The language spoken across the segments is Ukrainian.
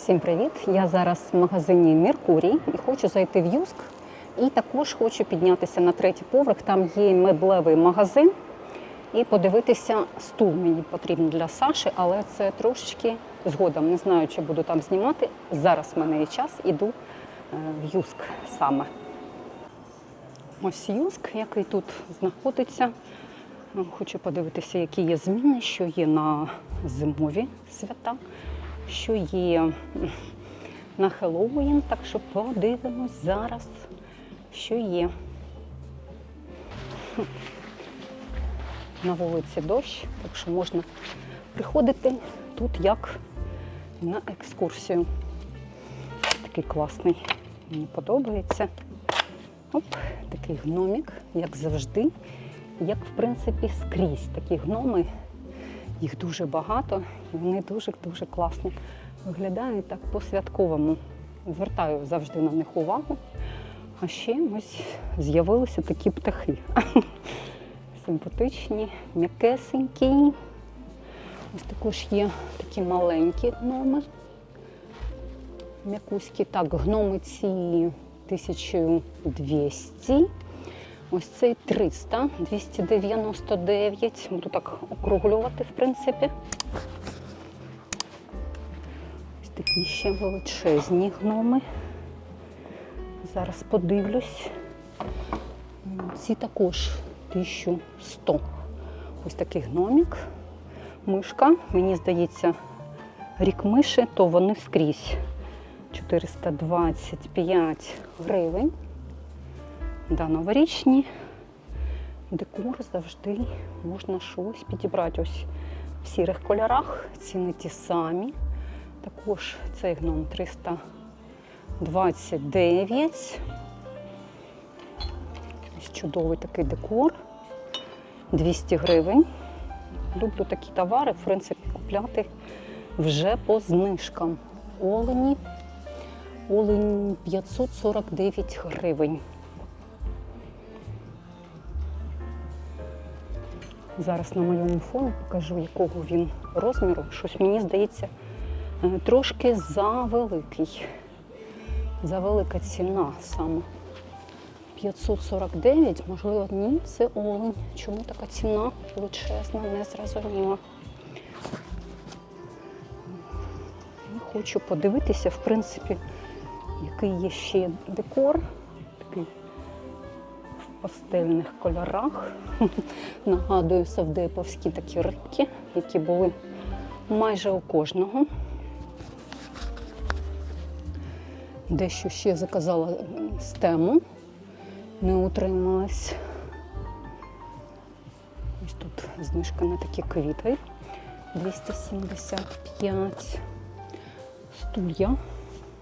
Всім привіт! Я зараз в магазині Меркурій і хочу зайти в Юск. І також хочу піднятися на третій поверх. Там є меблевий магазин і подивитися стул. Мені потрібен для Саші, але це трошечки згодом. Не знаю, чи буду там знімати. Зараз в мене є час, іду е, в Юск саме. Ось Юск, який тут знаходиться. Хочу подивитися, які є зміни, що є на зимові свята, що є на Хеллоуін. Так що подивимось зараз, що є. На вулиці дощ, так що можна приходити тут як на екскурсію. Такий класний, мені подобається. Оп, такий гномік, як завжди, як в принципі скрізь. Такі гноми, їх дуже багато, і вони дуже-дуже класні. Виглядають так по-святковому. Звертаю завжди на них увагу. А ще ось з'явилися такі птахи. Симпатичні, м'якесенькі. Ось також є такі маленькі гноми. М'якуські. Так, гноми ці 1200. Ось цей 300, 299. Буду так округлювати, в принципі. Ось такі ще величезні гноми. Зараз подивлюсь. Ці також 1100. Ось такий гномік. Мишка. Мені здається, рік миші, то вони скрізь. 425 гривень. Да, новорічні. Декор завжди можна щось підібрати. Ось в сірих кольорах. Ціни ті самі. Також цей гном 329. Ось чудовий такий декор. 200 гривень. Люблю такі товари, в принципі, купляти вже по знижкам. Олені. Олень 549 гривень. Зараз на моєму фоні покажу, якого він розміру. Щось мені здається е, трошки завеликий. Завелика ціна саме. 549, можливо, ні, це олень. Чому така ціна величезна, не зрозуміла. Хочу подивитися, в принципі, який є ще декор. Пастельних кольорах. Нагадую савдеповські такі рибки, які були майже у кожного. Дещо ще заказала з тему, не утрималась. Ось тут знижка на такі квіти. 275 стулья.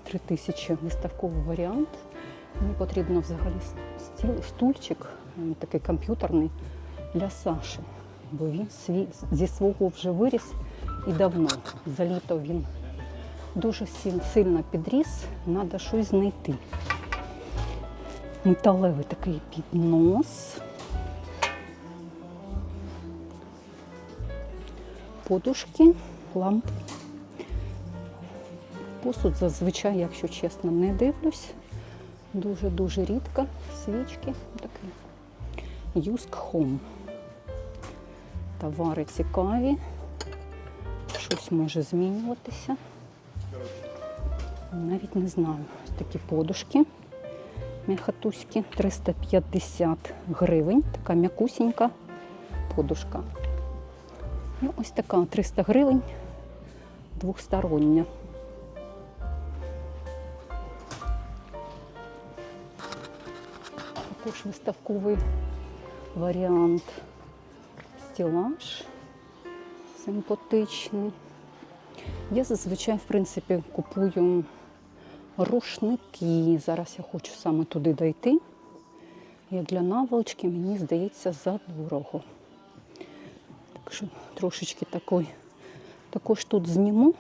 3000 виставковий варіант. Мені потрібно взагалі стіл, стульчик, е, такий комп'ютерний для Саші, бо він свій, зі свого вже виріс і давно. За літо він дуже сильно підріс, треба щось знайти. Металевий такий піднос. Подушки, лампи. Посуд зазвичай, якщо чесно, не дивлюсь. Дуже-дуже рідко. Свічки. Такий. Юск Home. Товари цікаві. Щось може змінюватися. Навіть не знаю. Ось такі подушки. М'яхатуські 350 гривень. Така м'якусінька подушка. І ось така 300 гривень двохстороння. Також виставковий варіант стілаж симпатичний. Я зазвичай, в принципі, купую рушники. Зараз я хочу саме туди дойти. Як для наволочки, мені здається, задорого. Так що трошечки такий, також тут зніму.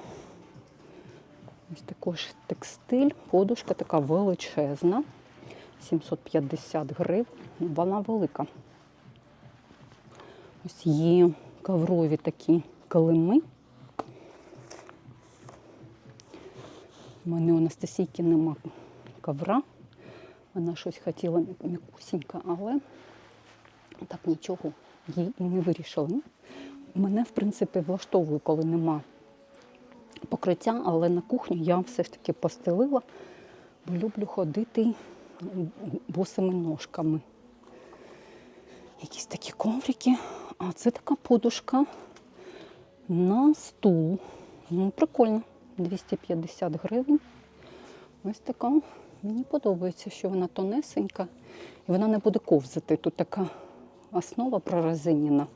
Ось також текстиль, подушка така величезна. 750 гривень. Вона велика. Ось є коврові такі килими. У мене у Анастасійки нема ковра. Вона щось хотіла м'якусінька, але так нічого їй і не вирішила. Ну, Мене, в принципі, влаштовує, коли нема покриття, але на кухню я все ж таки постелила, бо люблю ходити босими ножками. Якісь такі коврики. А це така подушка на стул. Ну, прикольно. 250 гривень. Ось така. Мені подобається, що вона тонесенька і вона не буде ковзати. Тут така основа прорезиніна.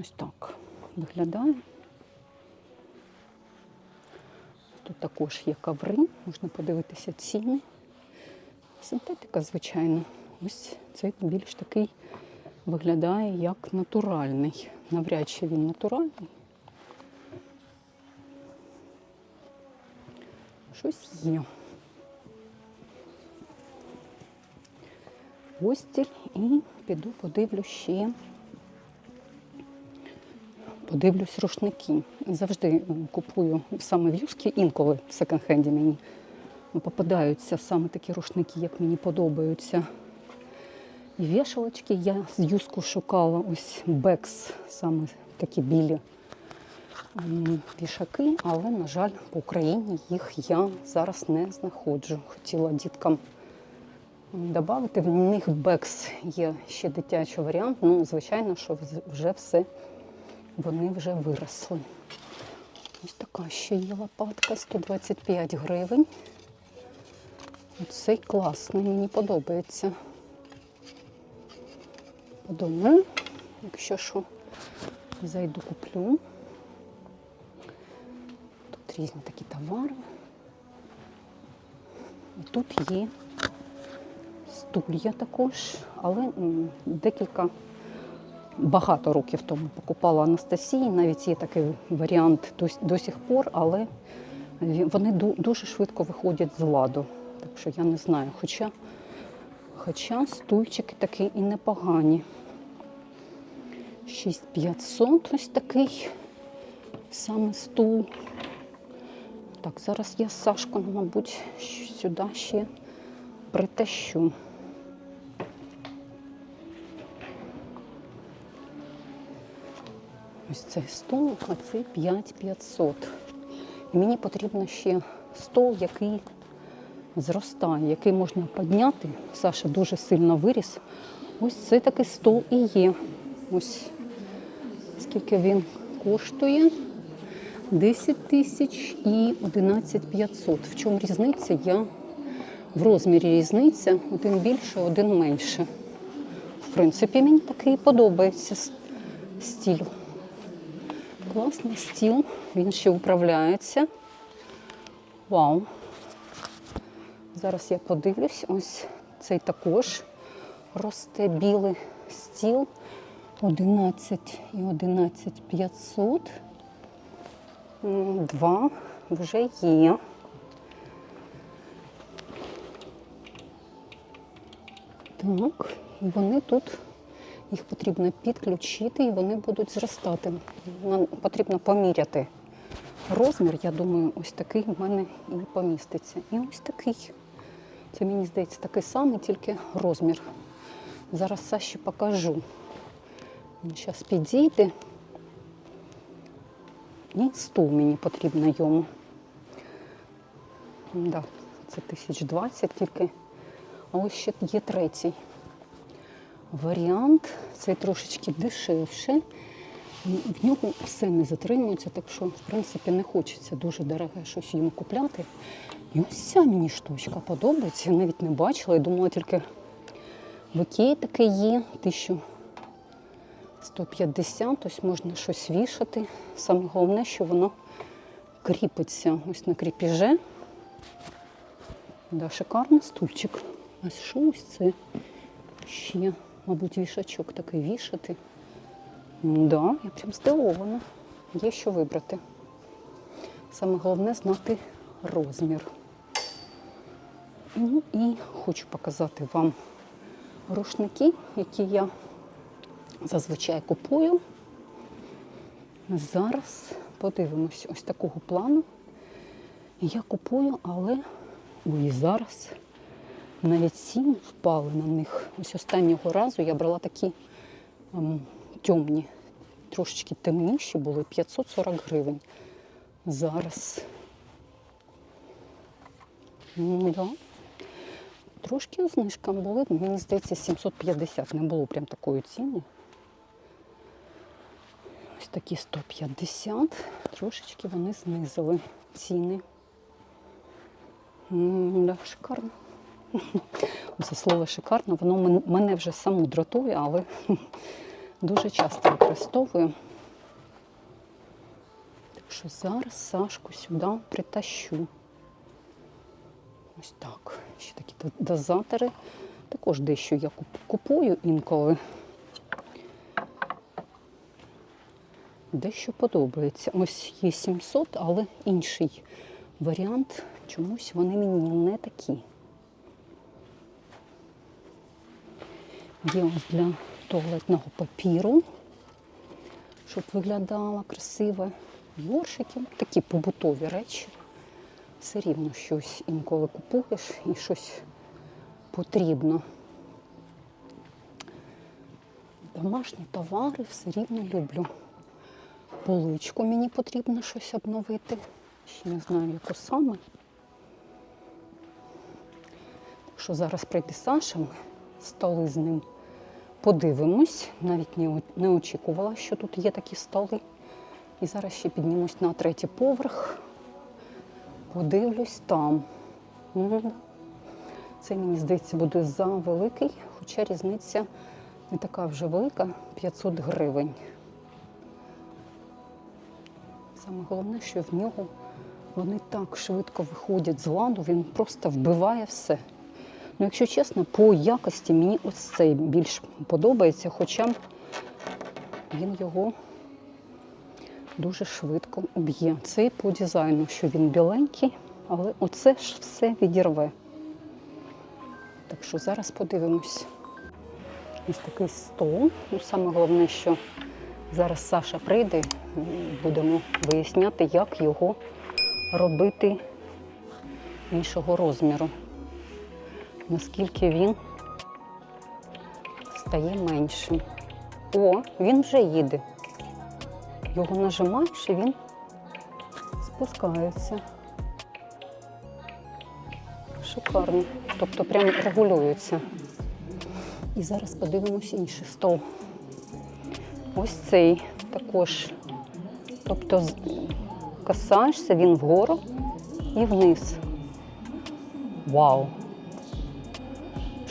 Ось так виглядає. Тут також є коври, можна подивитися ціни. Синтетика, звичайно. Ось цей більш такий виглядає як натуральний. Навряд чи він натуральний. Щось є. Постіль і піду подивлю ще. Подивлюсь рушники. Завжди купую саме в юскі, інколи в секонд-хенді мені попадаються саме такі рушники, як мені подобаються. І вішалочки я з юску шукала ось бекс, саме такі білі вішаки, але, на жаль, по Україні їх я зараз не знаходжу. Хотіла діткам додати. В них бекс є ще дитячий варіант. Ну, звичайно, що вже все, вони вже виросли. Ось така ще є лопатка, 125 гривень. Цей класний, мені подобається. Подумаю, якщо що, зайду куплю. Тут різні такі товари. І тут є стулья також, але декілька багато років тому покупала Анастасії. Навіть є такий варіант до, до сих пор, але вони дуже швидко виходять з ладу. Так що я не знаю. Хоча, хоча стульчики такі і непогані. 6500 ось такий саме стул. Так, зараз я Сашку, мабуть, сюди ще притащу. Ось цей стол, а це 5500. Мені потрібно ще стол, який зростає, який можна підняти. Саша дуже сильно виріс. Ось це такий стол і є. Ось скільки він коштує. 10 тисяч і 11 500. В чому різниця? Я в розмірі різниця. Один більше, один менше. В принципі, мені такий подобається стіль. Класний стіл, він ще управляється. Вау. Зараз я подивлюсь, ось цей також росте білий стіл 11 і 11 500. Два вже є. Так, і вони тут, їх потрібно підключити і вони будуть зростати. Нам потрібно поміряти розмір. Я думаю, ось такий в мене і поміститься. І ось такий. Це мені здається такий самий, тільки розмір. Зараз Саші покажу. Він зараз підійде. І стул мені потрібно йому. Да, це 1020 тільки. А ось ще є третій варіант. Цей трошечки дешевше. В нього все не затримується, так що, в принципі, не хочеться дуже дороге щось йому купляти. І ось ця мені штучка подобається. Я навіть не бачила. Я думала, тільки в Ікеї таке є. 1150, ось можна щось вішати. Саме головне, що воно кріпиться ось на кріпіже. Да, шикарний стульчик. А що ось це ще, мабуть, вішачок такий вішати. Да, я прям здивована. Є що вибрати. Саме головне знати розмір. Ну і хочу показати вам рушники, які я зазвичай купую. Зараз подивимось ось такого плану. Я купую, але ой, зараз навіть ціни впали на них. Ось останнього разу я брала такі ем, темні, трошечки темніші були 540 гривень. Зараз. Ну, да. Трошки знижка були, мені здається, 750. Не було прям такої ціни. Ось такі 150. Трошечки вони знизили ціни. М, Да, шикарно. Це слово шикарно, воно мене вже саму дратує, але дуже часто використовую. Так що зараз Сашку сюди притащу. Ось так. Ще такі дозатори. Також дещо я купую інколи. Дещо подобається. Ось є 700, але інший варіант. Чомусь вони мені не такі. Є ось для туалетного папіру, щоб виглядало красиво. Йоршики, такі побутові речі. Все рівно щось інколи купуєш і щось потрібно. Домашні товари все рівно люблю. Поличку мені потрібно щось обновити. Ще не знаю, яку саме. Що зараз прийде Саша, столи з ним подивимось. Навіть не, не очікувала, що тут є такі столи. І зараз ще піднімусь на третій поверх. Подивлюсь там. Це, мені здається, буде за великий, хоча різниця не така вже велика 500 гривень. Саме головне, що в нього вони так швидко виходять з ладу, він просто вбиває все. Ну, якщо чесно, по якості мені ось цей більш подобається, хоча він його дуже швидко уб'є. Цей по дизайну, що він біленький, але оце ж все відірве. Так що зараз подивимось. Ось такий стол. Ну, саме головне, що зараз Саша прийде, будемо виясняти, як його робити іншого розміру. Наскільки він стає меншим. О, він вже їде. Його нажимаєш і він спускається. Шикарно. Тобто прям регулюється. І зараз подивимось інший стол. Ось цей також. Тобто касаєшся, він вгору і вниз. Вау!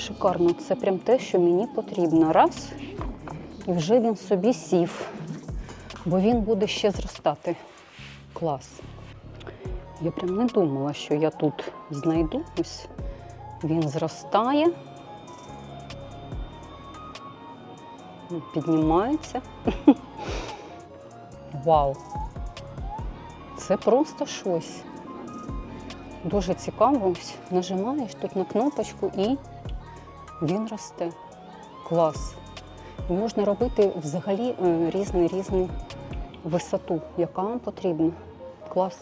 Шикарно, це прям те, що мені потрібно. Раз, і вже він собі сів, бо він буде ще зростати. Клас. Я прям не думала, що я тут знайду. Ось він зростає. Піднімається. Вау! Це просто щось. Дуже цікаво. Ось нажимаєш тут на кнопочку і він росте. Клас. І можна робити взагалі е, різну різну висоту, яка вам потрібна. Клас.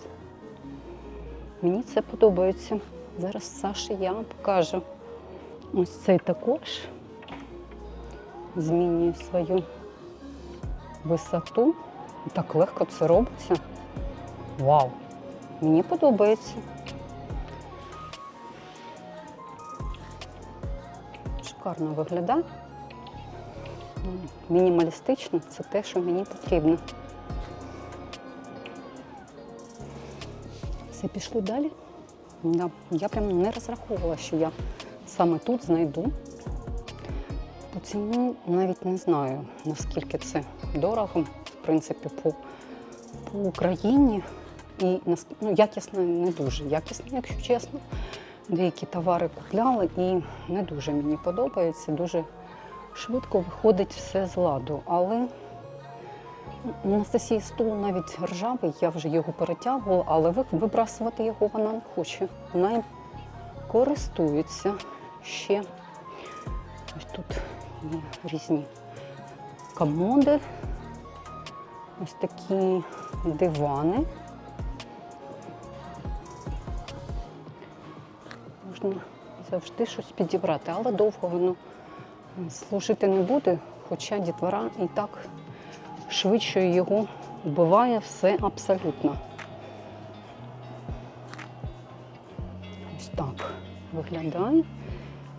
Мені це подобається. Зараз Саші я вам покажу. Ось цей також змінює свою висоту. Так легко це робиться. Вау! Мені подобається. Шикарно виглядає. Мінімалістично це те, що мені потрібно. Все, пішли далі. Да. Я прям не розраховувала, що я саме тут знайду. По ціні навіть не знаю, наскільки це дорого, в принципі, по, по Україні. І ну, якісно не дуже якісно, якщо чесно. Деякі товари купляла і не дуже мені подобається. Дуже швидко виходить все з ладу. Але Анастасії стул навіть ржавий, я вже його перетягувала, але вибрасувати його вона не хоче. Вона їм користується ще. Ось тут є різні комоди. Ось такі дивани. Можна завжди щось підібрати, але довго воно служити не буде, хоча дітвора і так швидше його вбиває все абсолютно. Ось так виглядає.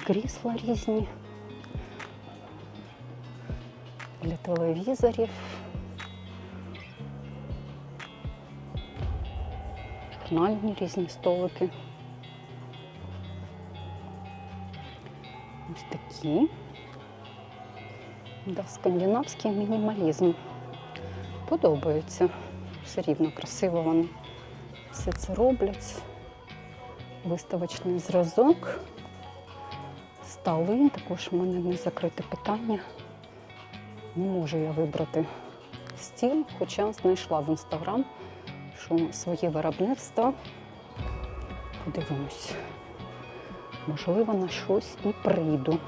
Крісла різні для телевізорів. Журнальні різні столики. Ось такі. Да, скандинавський мінімалізм. Подобається. Все рівно красиво вони все це роблять. Виставочний зразок. Столи, також в мене не закрите питання. Не можу я вибрати стіл, хоча знайшла в інстаграм, що своє виробництво. Подивимось. Можливо, на щось і прийду.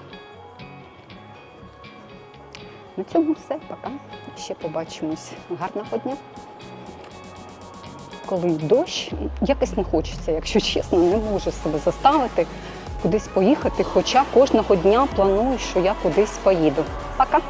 На цьому все. Пока. Ще побачимось. Гарного дня. Коли дощ, якось не хочеться, якщо чесно, не можу себе заставити кудись поїхати, хоча кожного дня планую, що я кудись поїду. Пока!